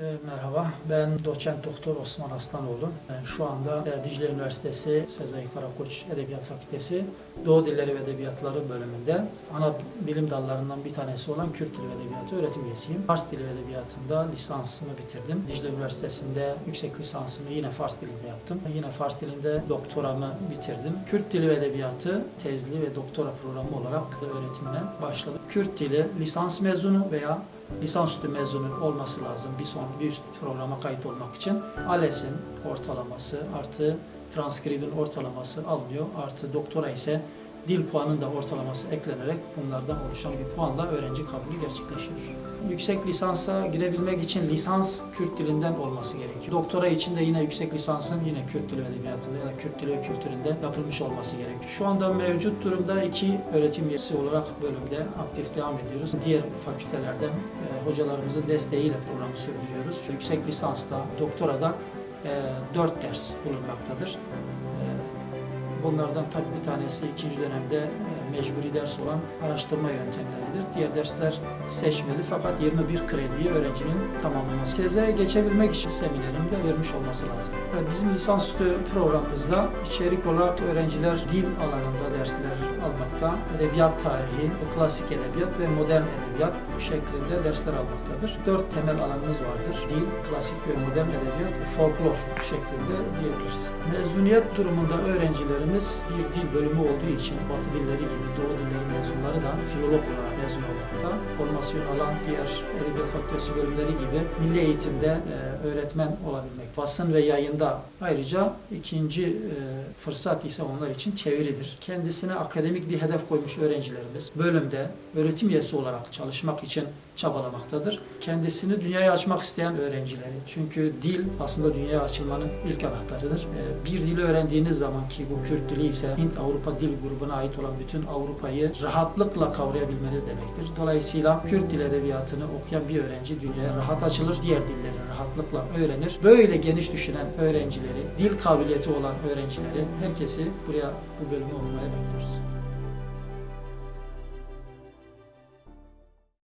E, Merhaba, ben doçent doktor Osman Aslanoğlu. Ben şu anda e, Dicle Üniversitesi Sezai Karakoç Edebiyat Fakültesi Doğu Dilleri ve Edebiyatları bölümünde ana bilim dallarından bir tanesi olan Kürt Dili ve Edebiyatı öğretim üyesiyim. Fars Dili ve Edebiyatı'nda lisansımı bitirdim. Dicle Üniversitesi'nde yüksek lisansımı yine Fars dilinde yaptım. Yine Fars dilinde doktoramı bitirdim. Kürt Dili ve Edebiyatı tezli ve doktora programı olarak öğretimine başladım. Kürt Dili lisans mezunu veya lisansüstü mezunu olması lazım bir son bir üst programa kayıt olmak için. ALES'in ortalaması artı transkribin ortalaması alınıyor. Artı doktora ise dil puanının da ortalaması eklenerek bunlardan oluşan bir puanla öğrenci kabulü gerçekleşiyor. Yüksek lisansa girebilmek için lisans Kürt dilinden olması gerekiyor. Doktora için de yine yüksek lisansın yine Kürt dili edebiyatında ya da Kürt dili ve kültüründe yapılmış olması gerekiyor. Şu anda mevcut durumda iki öğretim üyesi olarak bölümde aktif devam ediyoruz. Diğer fakültelerden e, hocalarımızın desteğiyle programı sürdürüyoruz. Yüksek lisansta, doktorada e, 4 ders bulunmaktadır. Bunlardan tabii bir tanesi ikinci dönemde e, mecburi ders olan araştırma yöntemleridir. Diğer dersler seçmeli fakat 21 krediyi öğrencinin tamamlaması. Teze geçebilmek için seminerimde vermiş olması lazım. Evet, bizim lisansüstü programımızda içerik olarak öğrenciler dil alanında dersler almakta, edebiyat tarihi, klasik edebiyat ve modern edebiyat şeklinde dersler almaktadır. Dört temel alanımız vardır. Dil, klasik ve modern edebiyat, folklor şeklinde diyebiliriz. Mezuniyet durumunda öğrencilerimiz bir dil bölümü olduğu için Batı dilleri gibi Doğu dilleri mezunları da filolog olarak mezun olmakta. Formasyon alan diğer edebiyat fakültesi bölümleri gibi milli eğitimde e, öğretmen olabilmek. Basın ve yayında ayrıca ikinci e, fırsat ise onlar için çeviridir. Kendisine akademik bir hedef koymuş öğrencilerimiz bölümde öğretim üyesi olarak çalışmak için çabalamaktadır. Kendisini dünyaya açmak isteyen öğrencileri. Çünkü dil aslında dünyaya açılmanın ilk anahtarıdır. Ee, Bir dili öğrendiğiniz zaman ki bu Kürt dili ise Hint-Avrupa dil grubuna ait olan bütün Avrupa'yı rahatlıkla kavrayabilmeniz demektir. Dolayısıyla Kürt dil edebiyatını okuyan bir öğrenci dünyaya rahat açılır, diğer dilleri rahatlıkla öğrenir. Böyle geniş düşünen öğrencileri, dil kabiliyeti olan öğrencileri, herkesi buraya bu bölümü okumaya bekliyoruz.